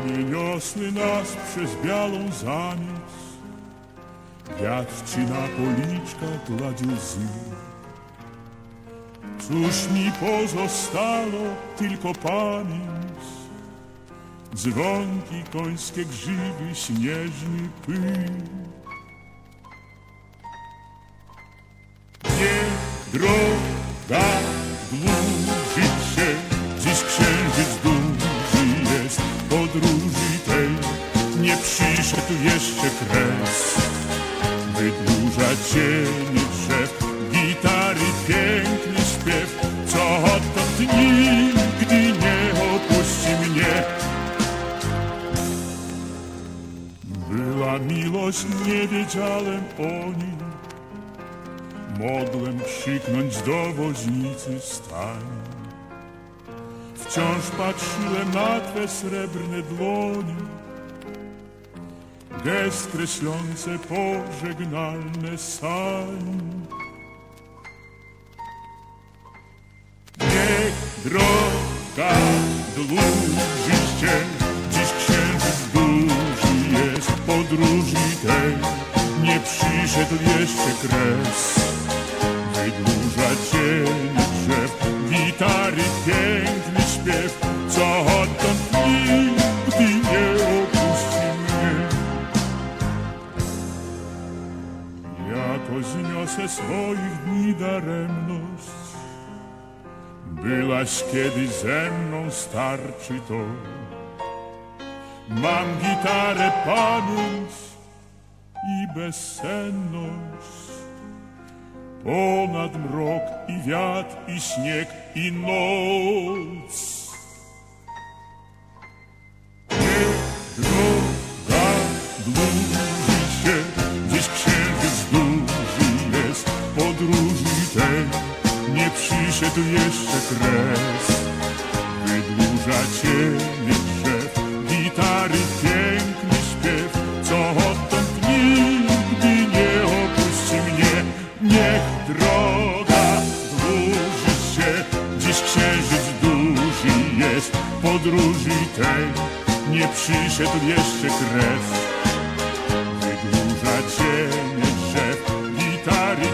Panie niosły nas przez białą zamiec, Wiatr ci na policzkach gładził zy. Cóż mi pozostało tylko pamięć, Dzwonki końskie grzyby, śnieżny pył. Nie, drogi nie przyszedł jeszcze kres. Wydłuża cienie drzew, gitary piękny śpiew, co odtąd nigdy nie opuści mnie. Była miłość, nie wiedziałem o nim, Mogłem krzyknąć do woźnicy stań. Wciąż patrzyłem na twe srebrne dłonie, gest kreślące pożegnalne sań. Niech droga dłuży się, dziś księżyc duży jest, podróży tej nie przyszedł jeszcze kres. Wydłuża cienie drzew, gitary piękny swoich dni daremność, byłaś kiedyś ze mną, starczy to. Mam gitarę, pamięć i bezsenność. Ponad mrok i wiatr i śnieg i noc. Przyszedł jeszcze kres. Wydłuża cienie drzew, gitary piękny śpiew, co odtąd nigdy nie opuści mnie. Niech droga dłuży się, dziś księżyc duży jest, podróży tej nie przyszedł jeszcze kres. Wydłuża cienie drzew, gitary